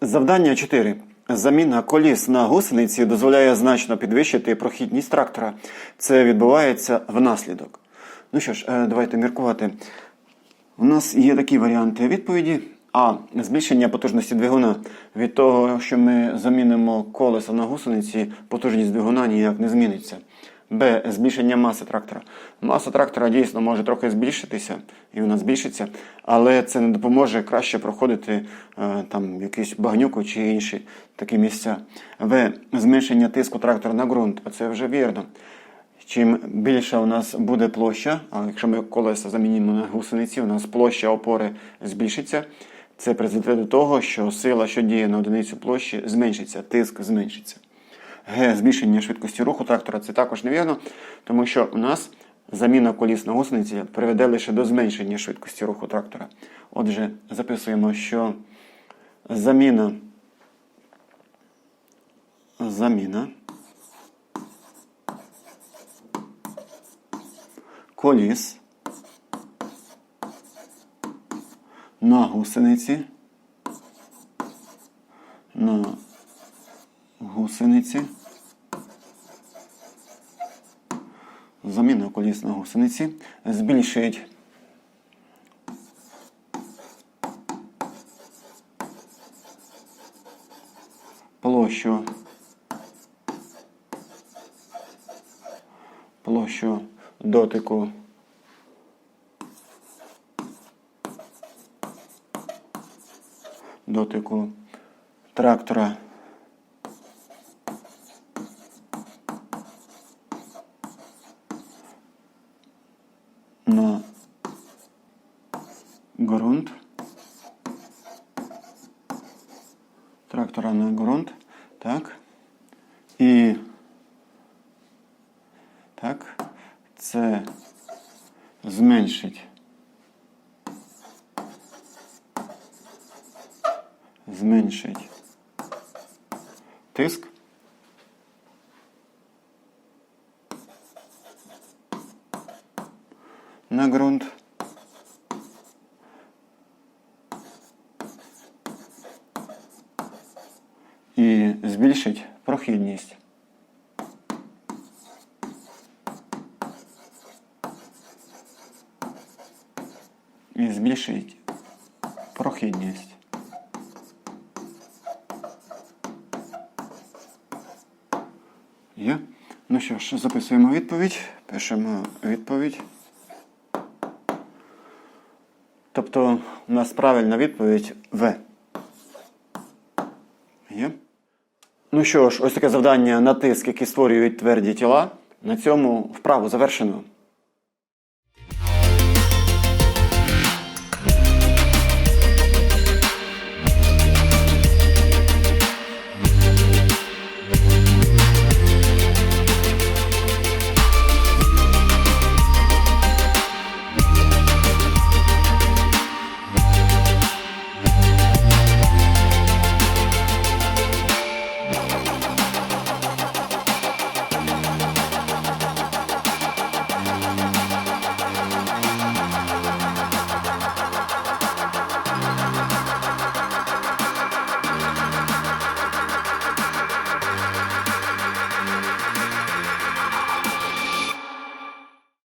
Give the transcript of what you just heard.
Завдання 4. Заміна коліс на гусениці дозволяє значно підвищити прохідність трактора. Це відбувається внаслідок. Ну що ж, е, давайте міркувати. У нас є такі варіанти відповіді. А. Збільшення потужності двигуна. Від того, що ми замінимо колеса на гусениці, потужність двигуна ніяк не зміниться. Б. Збільшення маси трактора. Маса трактора дійсно може трохи збільшитися, і вона збільшиться, але це не допоможе краще проходити е, там якусь багнюку чи інші такі місця. В. Зменшення тиску трактора на ґрунт. Це вже вірно. Чим більша у нас буде площа, а якщо ми колеса замінимо на гусениці, у нас площа опори збільшиться. Це призведе до того, що сила, що діє на одиницю площі, зменшиться, тиск зменшиться. Г. Збільшення швидкості руху трактора це також невірно, тому що у нас заміна коліс на гусениці приведе лише до зменшення швидкості руху трактора. Отже, записуємо, що заміна, заміна коліс на гусениці на гусениці. Заміна коліс на гусениці збільшить площу площу дотику. Дотику трактора на ґрунт. Трактора на ґрунт. Так. І так. Це зменшить. Зменшить тиск. На ґрунт. І збільшить прохідність. І збільшить прохідність. Є. Ну що ж, записуємо відповідь. Пишемо відповідь. Тобто у нас правильна відповідь В. Є? Ну що ж, ось таке завдання на тиск, які створюють тверді тіла. На цьому вправу завершено.